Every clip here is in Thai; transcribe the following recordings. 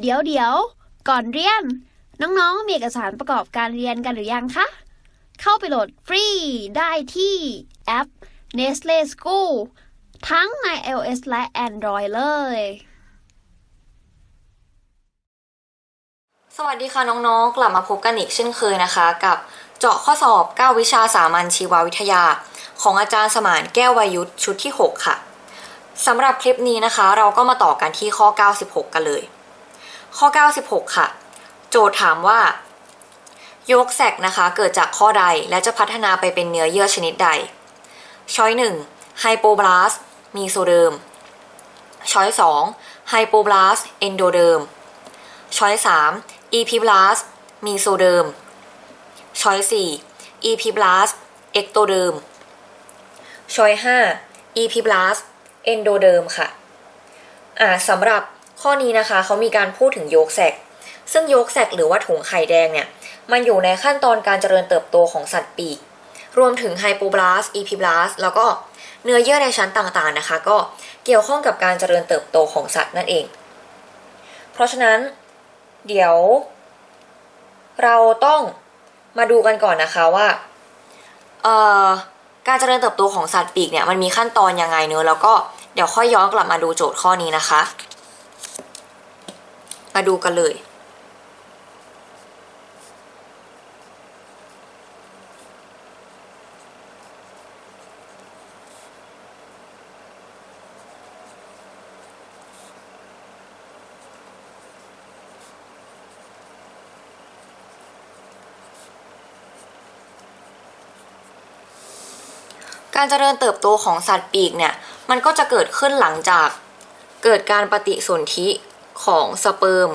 เดี๋ยวเดี๋ยว ก่อนเรียน น้องๆ มีเอกสารประกอบการเรียนกันหรือยังคะ เข้าไปโหลดฟรีได้ที่แอป Nestle School ทั้งใน iOS และ Android เลย สวัสดีค่ะน้องๆ กลับมาพบกันอีกเช่นเคยนะคะ กับเจาะข้อสอบ 9 วิชาสามัญชีววิทยา ของอาจารย์สมานแก้ววายุทธชุดที่ 6 ค่ะสำหรับคลิปนี้นะคะ เราก็มาต่อกันที่ข้อ 96 กันเลย ข้อ 96 ค่ะ โจทย์ถามว่า โยกแสกนะคะ เกิดจากข้อใดและจะพัฒนาไปเป็นเนื้อเยื่อชนิดใด ช้อย 1 ไฮโปบลาสมีโซเดิม ช้อย 2 ไฮโปบลาสเอนโดเดิม ช้อย3 EP plus มีโซเดิม ช้อย4 EP plus เอกโตเดิม ช้อย5 EP plus เอนโดเดิมค่ะ อ่าสำหรับ ข้อนี้นะคะเขามีการพูดถึงโยกแสก ซึ่งโยกแสกหรือว่าถุงไข่แดงเนี่ยมันอยู่ในขั้นตอนการเจริญเติบโตของสัตว์ปีก รวมถึงไฮโปบลาส EP บลาสแล้วก็เนื้อเยื่อในชั้นต่างๆนะคะ ก็เกี่ยวข้องกับการเจริญเติบโตของสัตว์นั่นเอง เพราะฉะนั้นเดี๋ยว เราต้องมาดูกันก่อนนะคะว่าการเจริญเติบโตของสัตว์ปีกเนี่ยมันมีขั้นตอนยังไงเนอะแล้วก็เดี๋ยวค่อยย้อนกลับมาดูโจทย์ข้อนี้นะคะ มาดูกันเลย การเจริญเติบโตของสัตว์ปีกเนี่ย มันก็จะเกิดขึ้นหลังจากเกิดการปฏิสนธิ ของสเปิร์ม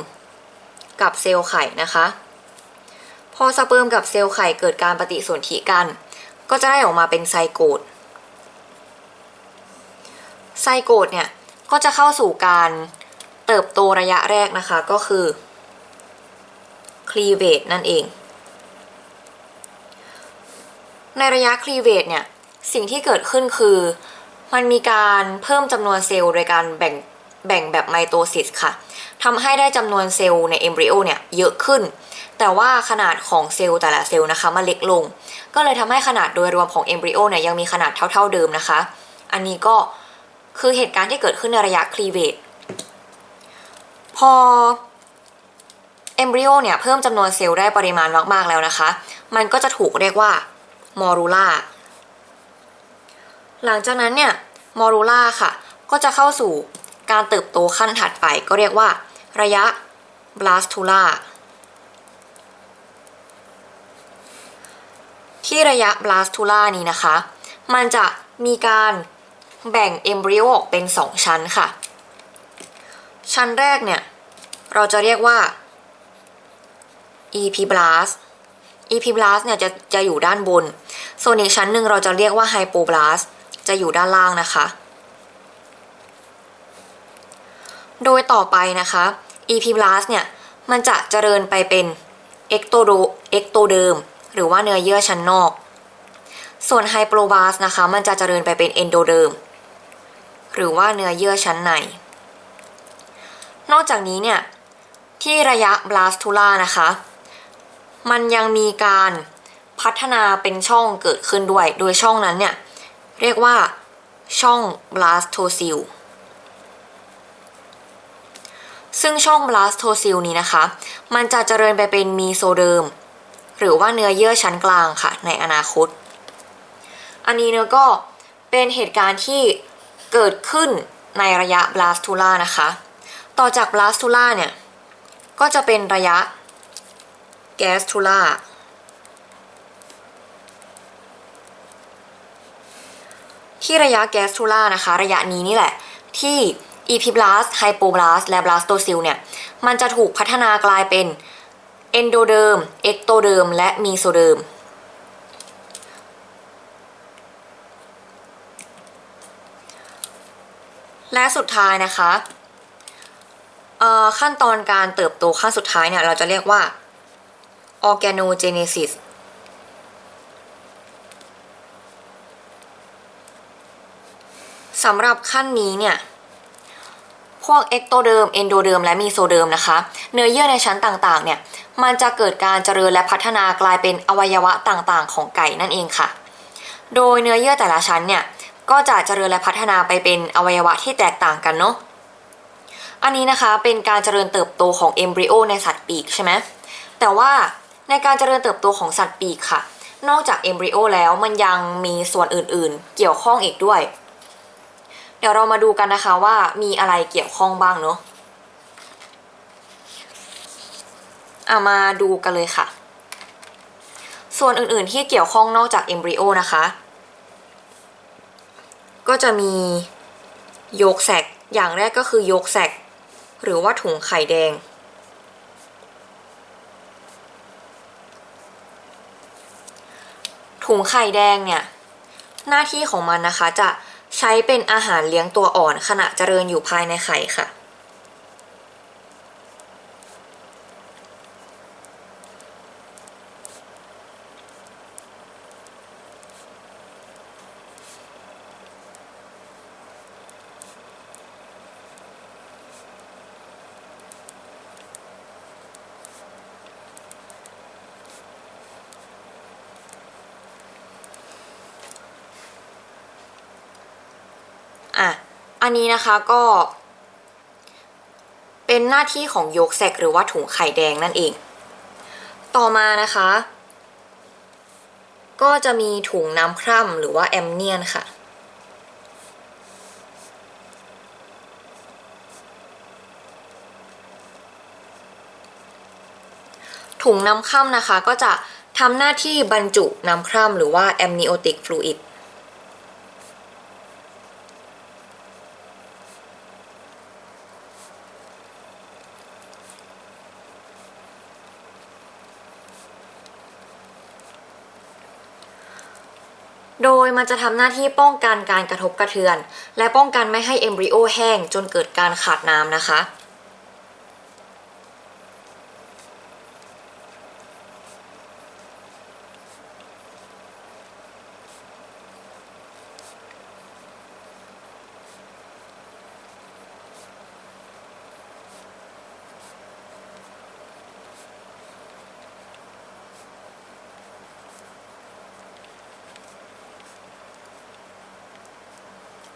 กับเซลล์ไข่นะคะ พอสเปิร์มกับเซลล์ไข่เกิดการปฏิสนธิกัน ก็จะได้ออกมาเป็นไซโกตไซโกตเนี่ยก็จะเข้าสู่การเติบโตระยะแรกนะคะก็คือ cleavage นั่นเอง ในระยะ cleavage เนี่ยสิ่งที่เกิดขึ้นคือ มันมีการเพิ่มจำนวนเซลล์โดยการแบ่ง แบ่งแบบไมโตซิสค่ะทำให้ได้จำนวนเซลล์ในเอมบริโอเนี่ยเยอะขึ้น แต่ว่าขนาดของเซลล์แต่ละเซลล์นะคะมันเล็กลง ก็เลยทำให้ขนาดโดยรวมของเอมบริโอเนี่ยยังมีขนาดเท่าๆเดิมนะคะ อันนี้ก็คือเหตุการณ์ที่เกิดขึ้นในระยะคลีเวตพอเอมบริโอเนี่ยเพิ่มจำนวนเซลล์ได้ปริมาณมากๆแล้วนะคะ มันก็จะถูกเรียกว่ามอรูล่า หลังจากนั้นเนี่ยมอรูล่าค่ะ ก็จะเข้าสู่ การเติบโตขั้นถัดไปก็เรียกว่า ระยะบลาสตูล่าที่ระยะบลาสตูล่านี้นะคะ มันจะมีการแบ่งเอมบริโอออกเป็น 2 ชั้นค่ะ ชั้นแรกเนี่ย เราจะเรียกว่า EP blast EP blast เนี่ยจะจะอยู่ด้านบน ส่วนอีกชั้นหนึ่งเราจะเรียกว่า Hypo blast จะอยู่ด้านล่างนะคะ โดยต่อไปนะคะ EP blast เนี่ย มันจะเจริญไปเป็น ectodo ectoderm หรือว่าเนื้อเยื่อชั้นนอก ส่วน Hypoblast นะคะ มันจะเจริญไปเป็น endoderm หรือว่าเนื้อเยื่อชั้นใน นอกจากนี้เนี่ย ที่ระยะ blastula นะคะ มันยังมีการพัฒนาเป็นช่องเกิดขึ้นด้วย โดยช่องนั้นเนี่ย เรียกว่าช่อง blastocyst ซึ่งช่อง blastocyst นี้นะคะ มันจะเจริญไปเป็นมีโซเดิม หรือว่าเนื้อเยื่อชั้นกลางค่ะ ในอนาคต อันนี้เนื้อก็เป็นเหตุการณ์ที่เกิดขึ้นในระยะ blastula นะคะ ต่อจาก blastula เนี่ย ก็จะเป็นระยะ gastrula ที่ระยะ gastrula นะคะ ระยะนี้นี่แหละที่ epiblast hypoblast และ blastocyst เนี่ย มันจะถูกพัฒนากลายเป็น endoderm ectoderm และ mesoderm และสุดท้ายนะคะขั้นตอนการเติบโตขั้นสุดท้ายเนี่ย เราจะเรียกว่า organogenesis สำหรับขั้นนี้เนี่ย วกเอ็กโตเดิมเอนโดเดิมและมีโซเดิมนะคะ เนื้อเยื่อในชั้นต่างๆ เนี่ย มันจะเกิดการเจริญและพัฒนากลายเป็นอวัยวะต่างๆ ของไก่นั่นเองค่ะ โดยเนื้อเยื่อแต่ละชั้นเนี่ย ก็จะเจริญและพัฒนาไปเป็นอวัยวะที่แตกต่างกันเนาะ อันนี้นะคะเป็นการเจริญเติบโตของเอมบริโอในสัตว์ปีกใช่ไหมแต่ว่าในการเจริญเติบโตของสัตว์ปีกค่ะ นอกจากเอมบริโอแล้วมันยังมีส่วนอื่นๆ เกี่ยวข้องอีกด้วย เดี๋ยวเรามาดูกันนะคะว่ามีอะไรเกี่ยวข้องบ้างเนาะอะมาดูกันเลยค่ะ ส่วนอื่นๆที่เกี่ยวข้องนอกจากเอมบริโอนะคะ ก็จะมีโยกแสกอย่างแรกก็คือโยกแสกหรือว่าถุงไข่แดง ถุงไข่แดงเนี่ย หน้าที่ของมันนะคะจะ ใช้เป็นอาหารเลี้ยงตัวอ่อนขณะเจริญอยู่ภายในไข่ค่ะ อะ อันนี้นะคะก็เป็นหน้าที่ของโยกแซกหรือว่าถุงไข่แดงนั่นเอง ต่อมานะคะ ก็จะมีถุงน้ำคร่ำหรือว่าแอมเนียนค่ะ ถุงน้ำคร่ำนะคะก็จะทำหน้าที่บรรจุน้ำคร่ำหรือว่า amniotic fluid โด โดยมันจะทำหน้าที่ป้องกันการกระทบกระเทือน และป้องกันไม่ให้เอมบริโอแห้งจนเกิดการขาดน้ำนะคะ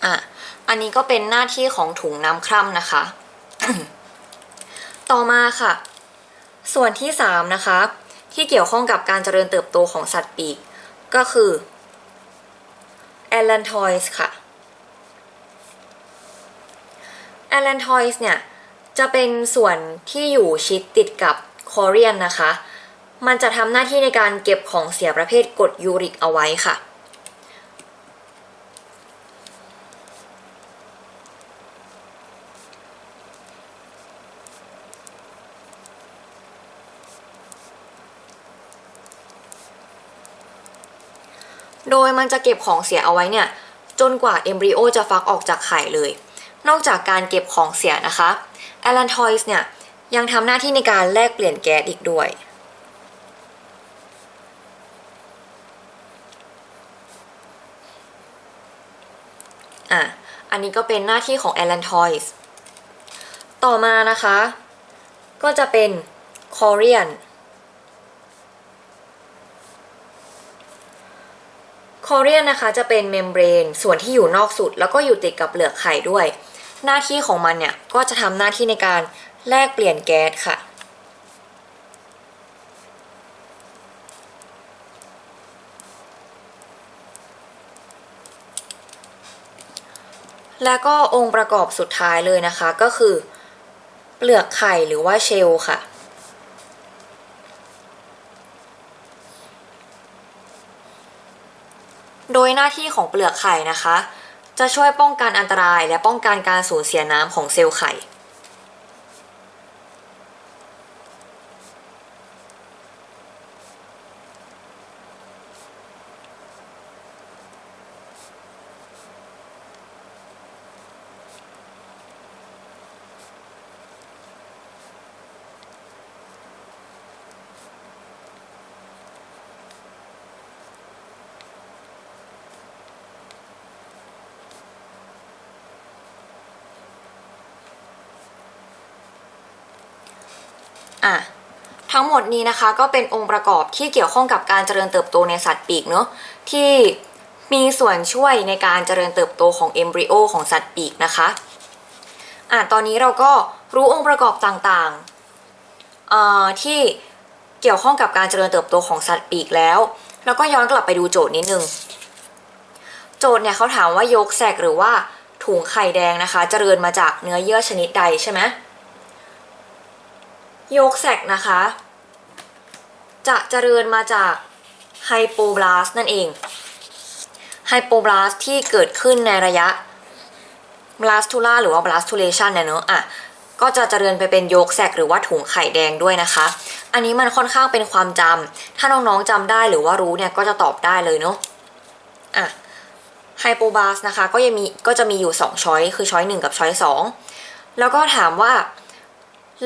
อะอันนี้ก็เป็นหน้าที่ของถุงน้ำคร่ำนะคะ ต่อมาค่ะ ส่วนที่3นะคะที่เกี่ยวข้องกับการเจริญเติบโตของสัตว์ปีก ก็คือ a l l a n t o i s ค่ะ a l l a n t o i s เนี่ย จะเป็นส่วนที่อยู่ชิดติดกับคอเรียนนะคะ มันจะทำหน้าที่ในการเก็บของเสียประเภทกรดยูริกเอาไว้ค่ะ โดยมันจะเก็บของเสียเอาไว้เนี่ยจนกว่าเอมบริโอจะฟักออกจากไข่เลย นอกจากการเก็บของเสียนะคะแอลันทอยส์เนี่ยยังทำหน้าที่ในการแลกเปลี่ยนแก๊สอีกด้วย อะ อันนี้ก็เป็นหน้าที่ของแอลันทอยส์ต่อมานะคะ ก็จะเป็นคอเรียน คอเรียนนะคะจะเป็นเมมเบรนส่วนที่อยู่นอกสุด แล้วก็อยู่ติดกับเปลือกไข่ด้วย หน้าที่ของมันเนี่ยก็จะทำหน้าที่ในการแลกเปลี่ยนแก๊สค่ะแล้วก็องค์ประกอบสุดท้ายเลยนะคะก็คือ เปลือกไข่หรือว่าเชลค่ะ โดยหน้าที่ของเปลือกไข่นะคะ จะช่วยป้องกันอันตรายและป้องกันการสูญเสียน้ำของเซลล์ไข่ อะทั้งหมดนี้นะคะก็เป็นองค์ประกอบที่เกี่ยวข้องกับการเจริญเติบโตในสัตว์ปีกเนอะที่มีส่วนช่วยในการเจริญเติบโตของเอมบริโอของสัตว์ปีกนะคะอะตอนนี้เราก็รู้องค์ประกอบต่างๆที่เกี่ยวข้องกับการเจริญเติบโตของสัตว์ปีกแล้ว แล้วก็ย้อนกลับไปดูโจทย์นิดนึง โจทย์เนี่ยเขาถามว่ายกแสกหรือว่าถุงไข่แดงนะคะ เจริญมาจากเนื้อเยื่อชนิดใดใช่ไหม ยกแสกนะคะ จะเจริญมาจากไฮโปบลาสนั่นเองไฮโปบลาสที่เกิดขึ้นในระยะบลาสทูล่าหรือว่าบลาสทูเลชันเนี่ยเนอะอะก็จะเจริญไปเป็นโยกแสกหรือว่าถุงไข่แดงด้วยนะคะ อันนี้มันค่อนข้างเป็นความจำถ้าน้องๆจำได้หรือว่ารู้เนี่ยก็จะตอบได้เลยเนอะอะไฮโปบาสนะคะก็ยังมีก็จะมีอยู่2ช้อยคือช้อย1กับช้อย2แล้วก็ถามว่า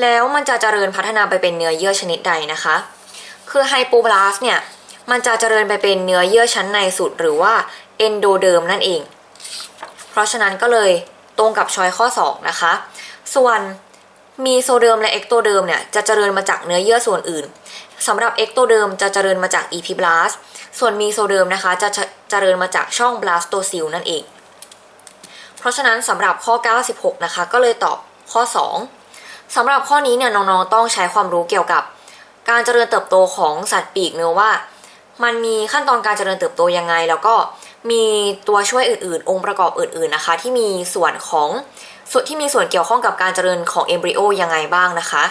แล้วมันจะเจริญพัฒนาไปเป็นเนื้อเยื่อชนิดใดนะคะ คือไฮโปบลาสเนี่ยมันจะเจริญไปเป็นเนื้อเยื่อชั้นในสุดหรือว่าเอนโดเดิมนั่นเอง เพราะฉะนั้นก็เลยตรงกับชอยข้อ 2 นะคะ ส่วนมีโซเดิมและเอ็กโตเดิมเนี่ยจะเจริญมาจากเนื้อเยื่อส่วนอื่นสำหรับเอ็กโตเดิมจะเจริญมาจากอีพิบลาสส่วนมีโซเดิมนะคะจะเจริญมาจากช่องบลาสโตซิลนั่นเอง เพราะฉะนั้นสำหรับข้อ 96 นะคะ ก็เลยตอบข้อ 2 สำหรับข้อนี้เนี่ยน้องๆต้องใช้ความรู้เกี่ยวกับ การเจริญเติบโตของสัตว์ปีกเนื้อะว่า มันมีขั้นตอนการเจริญเติบโตยังไง แล้วก็มีตัวช่วยอื่นๆ องค์ประกอบอื่นๆนะคะ ที่มีส่วนของส่วนที่มีส่วนเกี่ยวข้องกับการเจริญของเอมบริโอยังไงบ้างนะคะ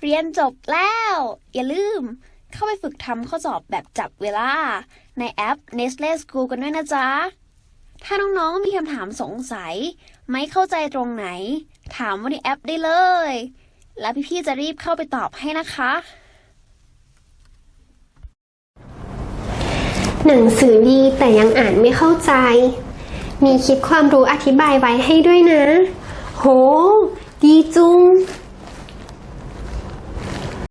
เรียนจบแล้ว อย่าลืม เข้าไปฝึกทำข้อสอบแบบจับเวลา ในแอป Nestle School กันด้วยนะจ๊ะ ถ้าน้องๆมีคำถามสงสัย ไม่เข้าใจตรงไหน ถามว่าในแอปได้เลย แล้วพี่ๆจะรีบเข้าไปตอบให้นะคะ หนังสือดีแต่ยังอ่านไม่เข้าใจ มีคลิปความรู้อธิบายไว้ให้ด้วยนะ โห ดีจุง